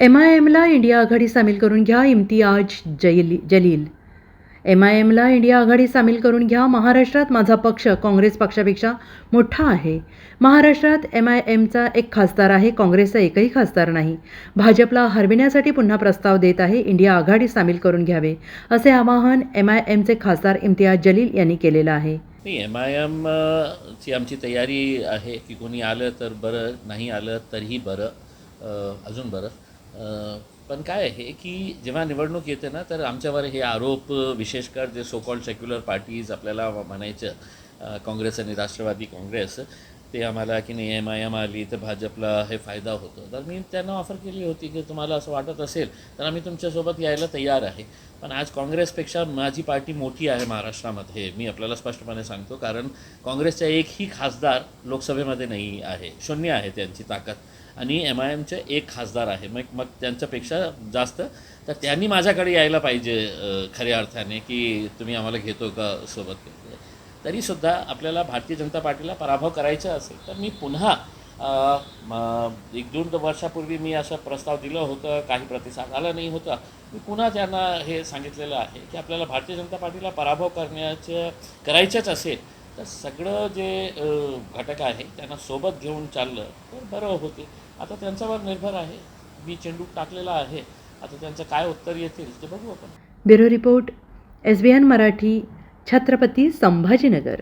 M I एमला India आघाडी सामील करून घ्या इम्तियाज जैली जलील. एम आय एमला इंडिया आघाडी सामील करून घ्या महाराष्ट्रात माझा पक्ष काँग्रेस पक्षापेक्षा मोठा आहे. महाराष्ट्रात एम आय एमचा एक खासदार आहे काँग्रेसचा एकही खासदार नाही. भाजपला हरविण्यासाठी पुन्हा प्रस्ताव देत आहे इंडिया आघाडी सामील करून घ्यावे असे आवाहन एम आय एमचे खासदार इम्तियाज जलील यांनी केलेलं आहे. नाही एम आय एम ची आमची तयारी आहे की कोणी आलं तर बरं नाही आलं तरीही बरं अजून बरं. पण काय आहे की जेव्हा निवडणूक येते ना तर आमच्यावर हे आरोप विशेषकर जे सो सेक्युलर पार्टीज आपल्याला म्हणायचं काँग्रेस आणि राष्ट्रवादी काँग्रेस ते आम्हाला की नाही एम आय एम आली तर भाजपला हे फायदा होतो. तर मी त्यांना ऑफर केली होती की तुम्हाला असं वाटत असेल तर आम्ही तुमच्यासोबत यायला तयार आहे. पण आज काँग्रेसपेक्षा माझी पार्टी मोठी आहे महाराष्ट्रामध्ये मी आपल्याला स्पष्टपणे सांगतो कारण काँग्रेसचा एकही खासदार लोकसभेमध्ये नाही आहे. शून्य आहे त्यांची ताकद. आणि एम आय एमचे एक खासदार आहे. मग मग त्यांच्यापेक्षा जास्त. तर त्यांनी माझ्याकडे यायला पाहिजे खऱ्या अर्थाने की तुम्ही आम्हाला घेतो का सोबत? तरीसुद्धा आपल्याला भारतीय जनता पार्टीला पराभव करायचा असेल तर मी पुन्हा एक दोन वर्षापूर्वी मी असं प्रस्ताव दिलं होतं काही प्रतिसाद आला नाही होता. मी पुन्हा त्यांना हे सांगितलेलं आहे की आपल्याला भारतीय जनता पार्टीला पराभव करण्याचं करायचंच असेल तर सगळं जे घटक आहे त्यांना सोबत घेऊन चाललं तर बरं होते. आता त्यांच्यावर निर्भर आहे. मी चेंडू टाकलेला आहे. आता त्यांचं काय उत्तर येतील ते बघू आपण. Bureau report S B N Marathi Chhatrapati Sambhajinagar.